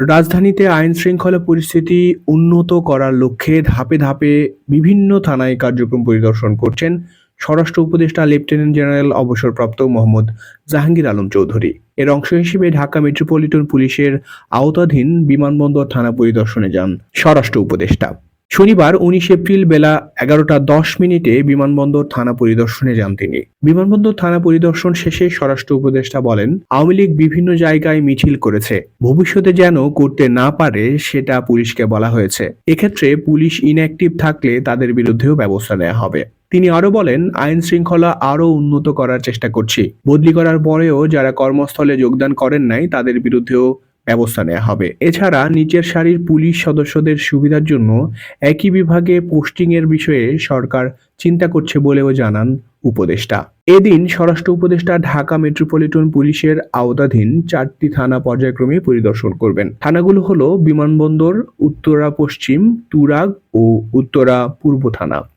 রাজধানীতে আইন শৃঙ্খলা পরিস্থিতি উন্নত করার লক্ষ্যে ধাপে ধাপে বিভিন্ন থানায় কার্যক্রম পরিদর্শন করছেন স্বরাষ্ট্র উপদেষ্টা লেফটেন্যান্ট জেনারেল অবসরপ্রাপ্ত মোহাম্মদ জাহাঙ্গীর আলম চৌধুরী। এর অংশ হিসেবে ঢাকা মেট্রোপলিটন পুলিশের আওতাধীন বিমানবন্দর থানা পরিদর্শনে যান স্বরাষ্ট্র উপদেষ্টা। শনিবার উনিশ এপ্রিল বেলা এগারোটা দশ মিনিটে বিমানবন্দর থানা পরিদর্শনে যান তিনি। বিমানবন্দর থানা পরিদর্শন শেষে স্বরাষ্ট্র উপদেষ্টা বলেন, আওয়ামী লীগ বিভিন্ন জায়গায় মিছিল করেছে। ভবিষ্যতে যেন করতে না পারে সেটা পুলিশকে বলা হয়েছে। এক্ষেত্রে পুলিশ ইনঅ্যাক্টিভ থাকলে তাদের বিরুদ্ধেও ব্যবস্থা নেওয়া হবে। তিনি আরও বলেন, আইন শৃঙ্খলা আরও উন্নত করার চেষ্টা করছি। বদলি করার পরেও যারা কর্মস্থলে যোগদান করেন নাই, তাদের বিরুদ্ধেও ব্যবস্থা নেওয়া হবে। এছাড়া নিচের সারির পুলিশ সদস্যদের সুবিধার জন্য একই বিভাগে পোস্টিং এর বিষয়ে সরকার চিন্তা করছে বলেও জানান উপদেষ্টা। এদিন স্বরাষ্ট্র উপদেষ্টা ঢাকা মেট্রোপলিটন পুলিশের আওতাধীন চারটি থানা পর্যায়ক্রমে পরিদর্শন করবেন। থানাগুলো হলো বিমানবন্দর, উত্তরা পশ্চিম, তুরাগ ও উত্তরা পূর্ব থানা।